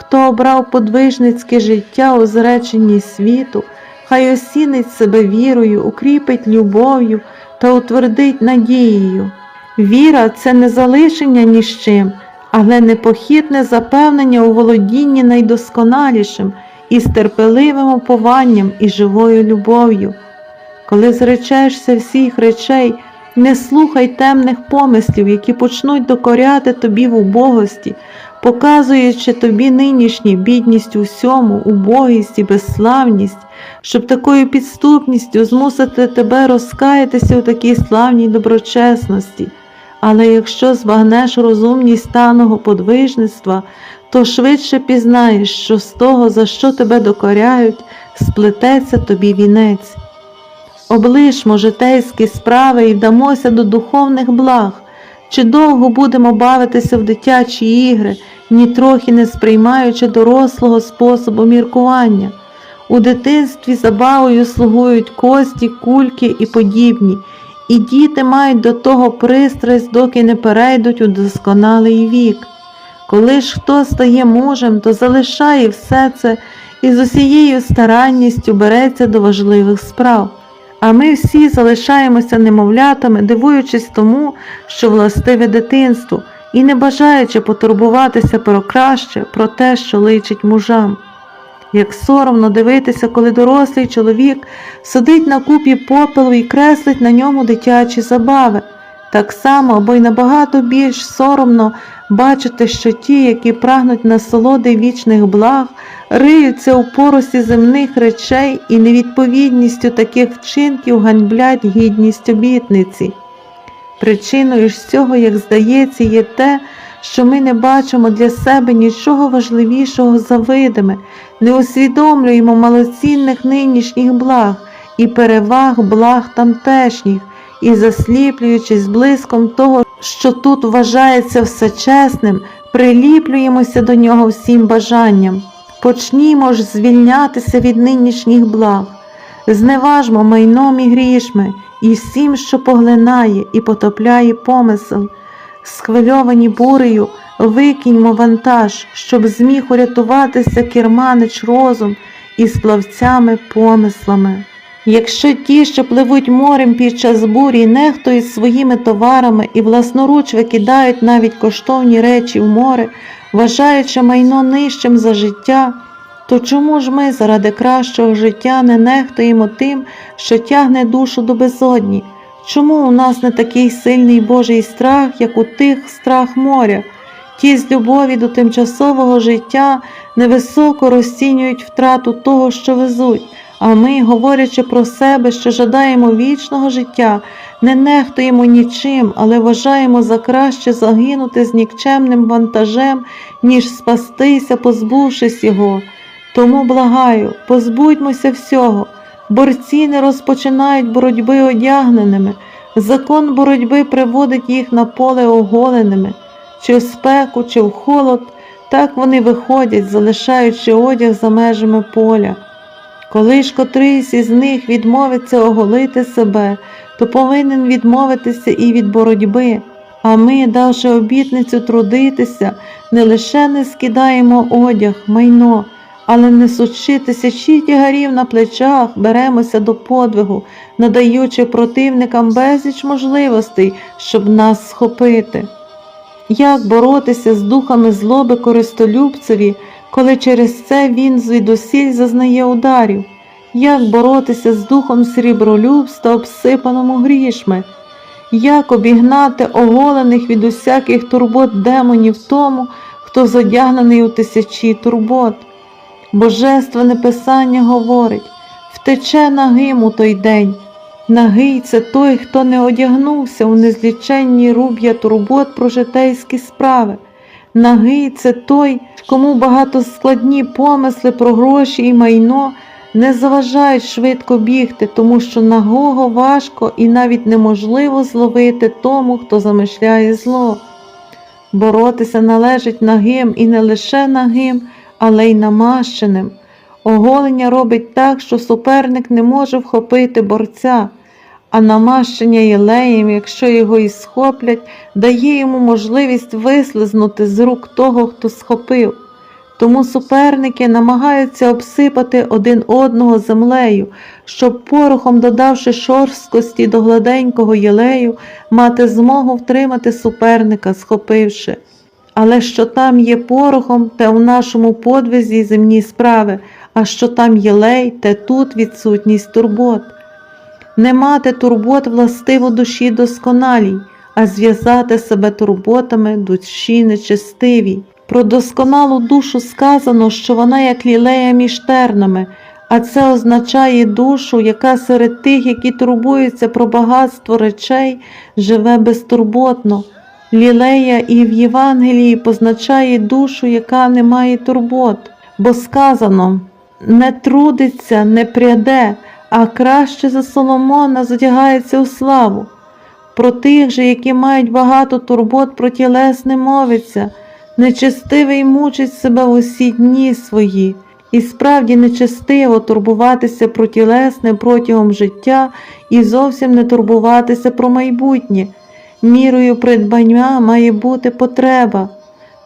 Хто обрав подвижницьке життя у зреченні світу, хай осінить себе вірою, укріпить любов'ю та утвердить надією. Віра це не залишення ні з чим, але непохитне запевнення у володінні найдосконалішим і терпеливим упованням і живою любов'ю. Коли зречешся всіх речей, не слухай темних помислів, які почнуть докоряти тобі в убогості, показуючи тобі нинішню бідність у всьому, убогість і безславність, щоб такою підступністю змусити тебе розкаятися у такій славній доброчесності. Але якщо збагнеш розумність станого подвижництва, то швидше пізнаєш, що з того, за що тебе докоряють, сплететься тобі вінець. Облишмо житейські справи і вдамося до духовних благ, чи довго будемо бавитися в дитячі ігри, ні трохи не сприймаючи дорослого способу міркування. У дитинстві забавою слугують кості, кульки і подібні, і діти мають до того пристрасть, доки не перейдуть у досконалий вік. Коли ж хто стає мужем, то залишає все це і з усією старанністю береться до важливих справ. А ми всі залишаємося немовлятами, дивуючись тому, що властиве дитинству, і не бажаючи потурбуватися про краще, про те, що личить мужам. Як соромно дивитися, коли дорослий чоловік сидить на купі попелу і креслить на ньому дитячі забави. Так само або й набагато більш соромно бачити, що ті, які прагнуть насолоди вічних благ, риються у поросі земних речей і невідповідністю таких вчинків ганьблять гідність обітниці. Причиною ж цього, як здається, є те, що ми не бачимо для себе нічого важливішого за видиме, не усвідомлюємо малоцінних нинішніх благ і переваг благ тамтешніх, і, засліплюючись блиском того, що тут вважається всечесним, приліплюємося до нього всім бажанням. Почнімо ж звільнятися від нинішніх благ, зневажмо майном і грішми, і всім, що поглинає і потопляє помисел, схвильовані бурею, викиньмо вантаж, щоб зміг урятуватися керманич розум із плавцями помислами. Якщо ті, що пливуть морем під час бурі, нехтують своїми товарами і власноруч викидають навіть коштовні речі в море, вважаючи майно нижчим за життя, то чому ж ми заради кращого життя не нехтуємо тим, що тягне душу до безодні? Чому у нас не такий сильний Божий страх, як у тих страх моря? Ті з любові до тимчасового життя невисоко розцінюють втрату того, що везуть. А ми, говорячи про себе, що жадаємо вічного життя, не нехтуємо нічим, але вважаємо за краще загинути з нікчемним вантажем, ніж спастися, позбувшись його. Тому благаю, позбудьмося всього. Борці не розпочинають боротьби одягненими, закон боротьби приводить їх на поле оголеними, чи в спеку, чи в холод, так вони виходять, залишаючи одяг за межами поля. Коли ж котрийсь із них відмовиться оголити себе, то повинен відмовитися і від боротьби, а ми, давши обітницю трудитися, не лише не скидаємо одяг, майно, але несучи тисячі тягарів на плечах, беремося до подвигу, надаючи противникам безліч можливостей, щоб нас схопити. Як боротися з духами злоби користолюбцеві, коли через це він звідусіль зазнає ударів? Як боротися з духом срібролюбства, обсипаному грішми? Як обігнати оголених від усяких турбот демонів тому, хто задягнений у тисячі турбот? Божественне Писання говорить втече нагим у той день. Нагий це той, хто не одягнувся у незліченні руб'я турбот про житейські справи. Нагий це той, кому багатоскладні помисли про гроші і майно не заважають швидко бігти, тому що нагого важко і навіть неможливо зловити тому, хто замишляє зло. Боротися належить нагим і не лише нагим, але й намащеним. Оголення робить так, що суперник не може вхопити борця, а намащення єлеєм, якщо його і схоплять, дає йому можливість вислизнути з рук того, хто схопив. Тому суперники намагаються обсипати один одного землею, щоб порохом, додавши шорсткості до гладенького єлею, мати змогу втримати суперника, схопивши. Але що там є порохом, те в нашому подвизі земні справи, а що там єлей, те тут відсутність турбот. Не мати турбот властиво душі досконалій, а зв'язати себе турботами душі нечестивій. Про досконалу душу сказано, що вона як лілея між тернами, а це означає душу, яка серед тих, які турбуються про багатство речей, живе безтурботно. Лілея і в Євангелії позначає душу, яка не має турбот, бо сказано не трудиться, не пряде, а краще за Соломона задягається у славу. Про тих же, які мають багато турбот про тілесне мовиться, нечестивий мучить себе в усі дні свої, і справді нечестиво турбуватися про тілесне протягом життя і зовсім не турбуватися про майбутнє. Мірою придбання має бути потреба.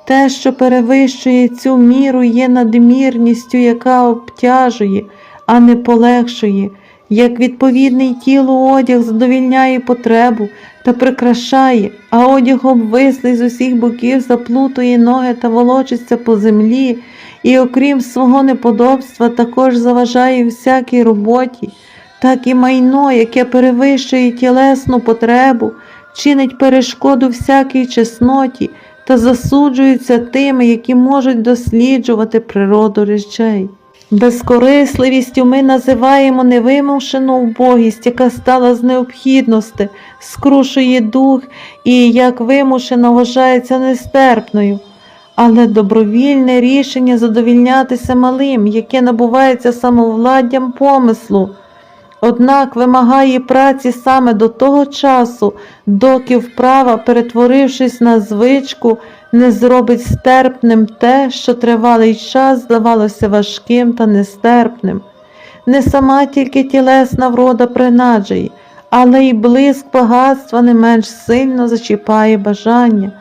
Те, що перевищує цю міру, є надмірністю, яка обтяжує, а не полегшує, як відповідний тілу одяг задовільняє потребу та прикрашає, а одяг обвислий з усіх боків заплутує ноги та волочиться по землі, і, окрім свого неподобства, також заважає всякій роботі, так і майно, яке перевищує тілесну потребу, чинить перешкоду всякій чесноті та засуджується тими, які можуть досліджувати природу речей. Безкорисливістю ми називаємо невимушену убогість, яка стала з необхідності, скрушує дух і, як вимушена, вважається нестерпною. Але добровільне рішення задовільнятися малим, яке набувається самовладдям помислу, однак вимагає праці саме до того часу, доки вправа, перетворившись на звичку, не зробить стерпним те, що тривалий час здавалося важким та нестерпним. Не сама тільки тілесна врода принаджує, але й блиск багатства не менш сильно зачіпає бажання,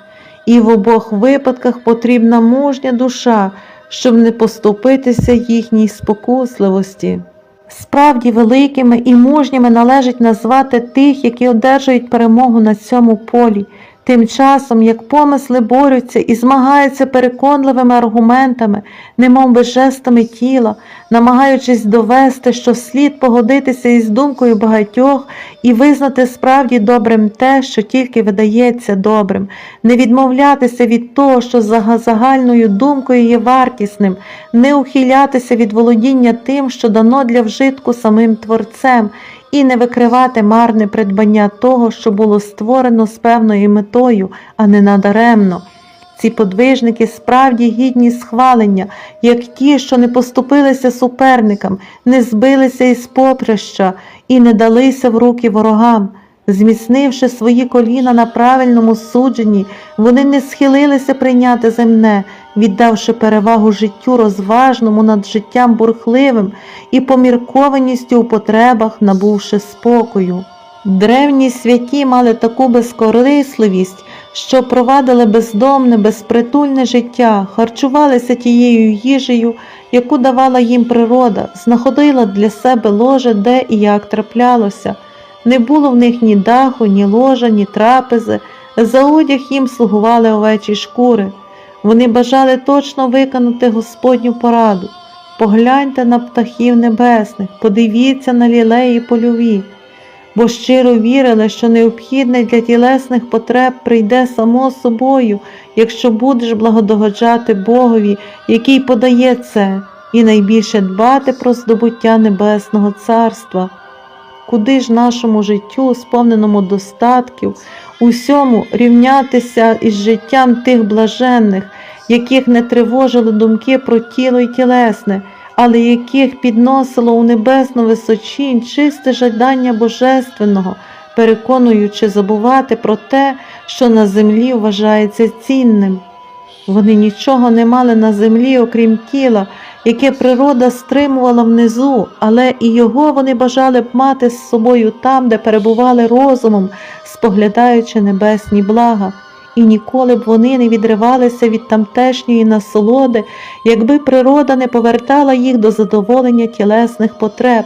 і в обох випадках потрібна мужня душа, щоб не поступитися їхній спокусливості. Справді великими і мужніми належить назвати тих, які одержують перемогу на цьому полі, тим часом як помисли борються і змагаються переконливими аргументами, немов би жестами тіла, намагаючись довести, що слід погодитися із думкою багатьох і визнати справді добрим те, що тільки видається добрим, не відмовлятися від того, що за загальною думкою є вартісним, не ухилятися від володіння тим, що дано для вжитку самим Творцем, і не викривати марне придбання того, що було створено з певною метою, а не надаремно. Ці подвижники справді гідні схвалення, як ті, що не поступилися суперникам, не збилися із поприща і не далися в руки ворогам. Зміцнивши свої коліна на правильному судженні, вони не схилилися прийняти земне, віддавши перевагу життю розважному над життям бурхливим і поміркованістю у потребах, набувши спокою. Древні святі мали таку безкорисливість, що провадили бездомне, безпритульне життя, харчувалися тією їжею, яку давала їм природа, знаходила для себе ложе, де і як траплялося. Не було в них ні даху, ні ложа, ні трапези, за одяг їм слугували овечі шкури. Вони бажали точно виконати Господню пораду. Погляньте на птахів небесних, подивіться на лілеї польові, бо щиро вірили, що необхідне для тілесних потреб прийде само собою, якщо будеш благодогоджати Богові, який подає це, і найбільше дбати про здобуття Небесного Царства. Куди ж нашому життю, сповненому достатків, усьому рівнятися із життям тих блаженних, яких не тривожили думки про тіло й тілесне, але яких підносило у небесну височінь чисте жадання Божественного, переконуючи забувати про те, що на землі вважається цінним. Вони нічого не мали на землі, окрім тіла, яке природа стримувала внизу, але і його вони бажали б мати з собою там, де перебували розумом, споглядаючи небесні блага. і ніколи б вони не відривалися від тамтешньої насолоди, якби природа не повертала їх до задоволення тілесних потреб,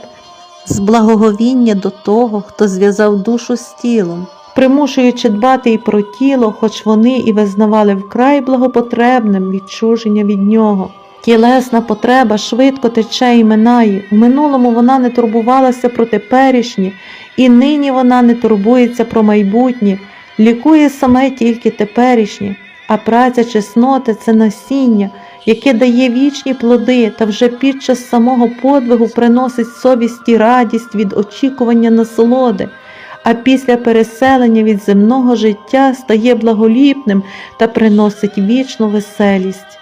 з благоговіння до того, хто зв'язав душу з тілом, примушуючи дбати і про тіло, хоч вони і визнавали вкрай благопотребним відчуження від нього. Тілесна потреба швидко тече і минає. У минулому вона не турбувалася про теперішнє, і нині вона не турбується про майбутнє, лікує саме тільки теперішнє, а праця чесноти це насіння, яке дає вічні плоди та вже під час самого подвигу приносить совісті радість від очікування насолоди, а після переселення від земного життя стає благоліпним та приносить вічну веселість.